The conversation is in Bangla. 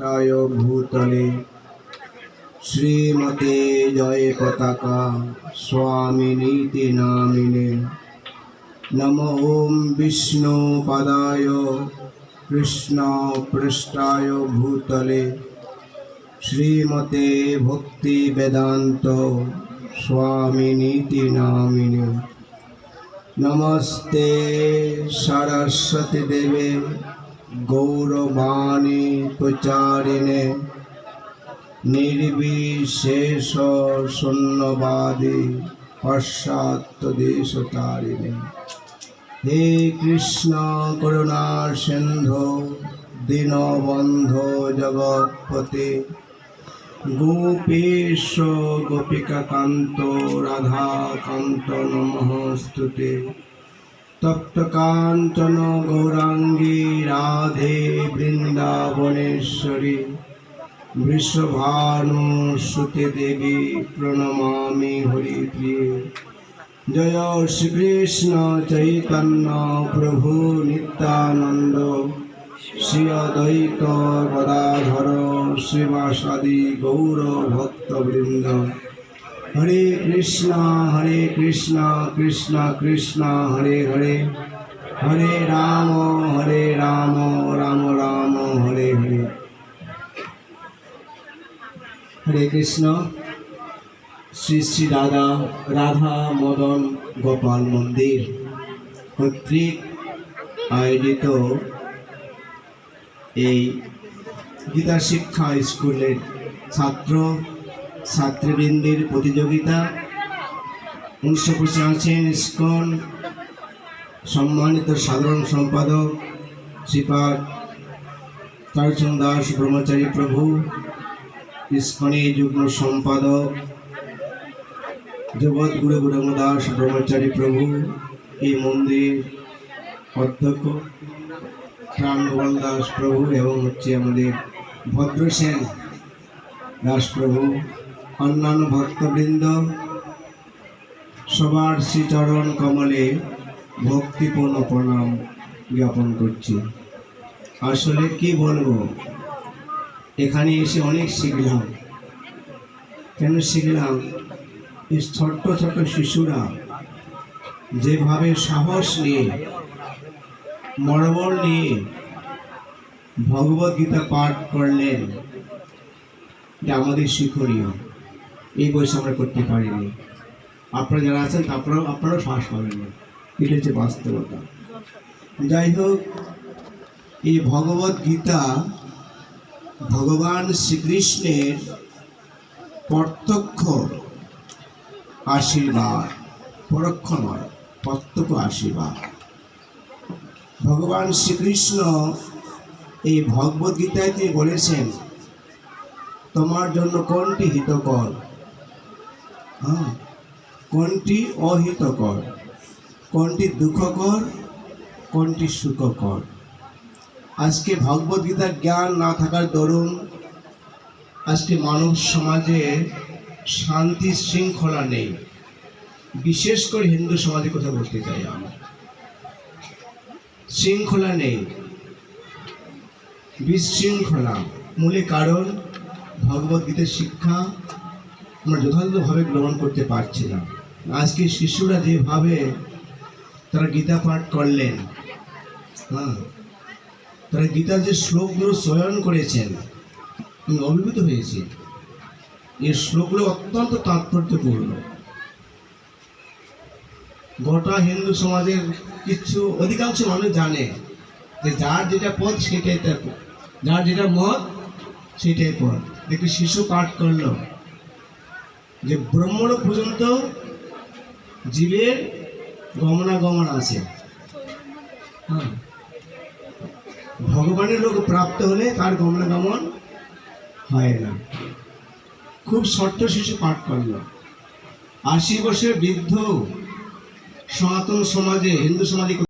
রাষ্ট্রায় ভূতলে। শ্রীমতে জয় পতাকা, স্বামী নীতি নামিনে নম ওম বিষ্ণু পদায়, কৃষ্ণ পৃষ্ঠায় ভূতলে। শ্রীমতে ভক্তি বেদান্ত, স্বামী নীতি নামিনে নমস্তে সরস্বতী দেবে। গৌরবাণী প্রচারিণে নির্বিশেষ শূন্যবাদী পশ্চাত্য দেশ তারিণে হে কৃষ্ণ করুণা সিন্ধু, দীনবন্ধ জগৎপতি, গোপেশ গোপিকাকান্ত, রাধাকান্ত নমস্তুতে। তপ্ত কাঞ্চন গৌরাঙ্গী রাধে বৃন্দাবনেশ্বরী। বৃষভানু সুতে দেবী প্রণমামি হরিপ্রিয়ে জয় শ্রীকৃষ্ণ চৈতন্য প্রভু নিত্যানন্দ। শ্রী অদ্বৈত গদাধর শ্রীবাসাদি গৌর ভক্তবৃন্দ হরে কৃষ্ণ হরে কৃষ্ণ কৃষ্ণ কৃষ্ণ, হরে হরে। হরে রাম হরে রাম রাম রাম, হরে হরে। হরে কৃষ্ণ। শ্রী শ্রী রাধা রাধা মদন গোপাল মন্দির কর্তৃক আয়োজিত এই গীতা শিক্ষা স্কুলের ছাত্র ছাত্রীবৃন্দের প্রতিযোগিতা উনিশশো পঁচাশি ইস্কন সম্মানিত সাধারণ সম্পাদক শ্রীপাদ তারচন্দ দাস, ব্রহ্মচারী প্রভু ইস্কনের যুগ্ম সম্পাদক জগৎগুরু গুরুদাস ব্রহ্মচারী প্রভু, এই মন্দির অধ্যক্ষ প্রাণগোপাল দাস প্রভু এবং হচ্ছে আমাদের ভদ্রসেন দাস প্রভু। অন্যান্য ভক্তবৃন্দ, সবার শ্রীচরণ কমলে ভক্তিপূর্ণ প্রণাম জ্ঞাপন করছি। আসলে কি বলব? এখানে এসে অনেক শিখলাম। কেন শিখলাম? এই ছোট্ট ছোট্ট শিশুরা যেভাবে সাহস নিয়ে, মনোবল নিয়ে ভগবদ্গীতা পাঠ করলেন, এটা আমাদের শিক্ষণীয়। এই বয়সে আমরা করতে পারিনি। আপনারা যারা আছেন আপনারাও আপনারাও সাহস পাবেন না। এটা হচ্ছে বাস্তবতা। যাই হোক, এই ভগবত গীতা ভগবান শ্রীকৃষ্ণের প্রত্যক্ষ আশীর্বাদ, পরোক্ষ নয়, প্রত্যক্ষ আশীর্বাদ। ভগবান শ্রীকৃষ্ণ এই ভগবত গীতায় তিনি বলেছেন, তোমার জন্য কোনটি হিতকর? হ্যাঁ। কোনটি অহিতকর? কোনটি দুঃখকর? কোনটি সুখকর? আজকে ভগবত গীতার জ্ঞান না থাকার দরুন আজকে মানব সমাজে শান্তি শৃঙ্খলা নেই। বিশেষ করে হিন্দু সমাজের কথা বলতে চাই আমরা শৃঙ্খলা নেই। বিশৃঙ্খলা। মূলে কারণ ভগবত গীতার শিক্ষা আমরা যথাযথভাবে গ্রহণ করতে পারছি না। আজকে শিশুরা যেভাবে তারা গীতা পাঠ করলেন হ্যাঁ তারা গীতার যে শ্লোকগুলো চয়ন করেছেন, আমি অভিভূত হয়েছি। এই শ্লোকগুলো অত্যন্ত তাৎপর্যপূর্ণ। গোটা হিন্দু সমাজের কিছু অধিকাংশ মানুষ জানে যে যার যেটা পথ সেটাই তার যার যেটা মত সেটাই পথ। দেখি শিশু পাঠ করল। যে ব্রহ্মণ পর্যন্ত জীবের গমনাগমন আছে। হ্যাঁ। ভগবানের লোক প্রাপ্ত হলে তার গমনাগমন হয় না। খুব শর্ত শিশু পাঠ করল। আশি বছরের বৃদ্ধ সনাতন সমাজে, হিন্দু সমাজে